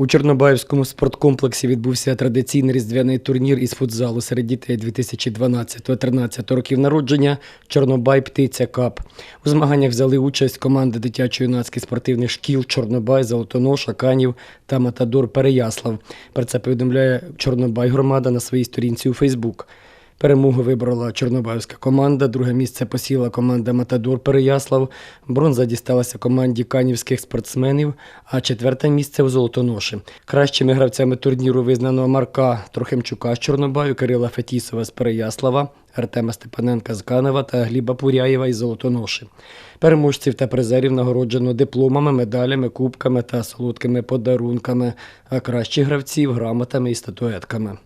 У Чорнобаївському спорткомплексі відбувся традиційний різдвяний турнір із футзалу серед дітей 2012-13 років народження Чорнобай Птиця Кап. У змаганнях взяли участь команди дитячо-юнацьких спортивних шкіл Чорнобай, Золотоноша, Канів та Матадор Переяслав. Про це повідомляє Чорнобай громада на своїй сторінці у Фейсбук. Перемогу вибрала Чорнобаївська команда, друге місце посіла команда Матадор Переяслав, бронза дісталася команді канівських спортсменів, а четверте місце у Золотоноші. Кращими гравцями турніру визнано Марка Трохимчука з Чорнобаю, Кирила Фетісова з Переяслава, Артема Степаненка з Канева та Гліба Пуряєва із Золотоноші. Переможців та призерів нагороджено дипломами, медалями, кубками та солодкими подарунками, а кращих гравців грамотами і статуетками.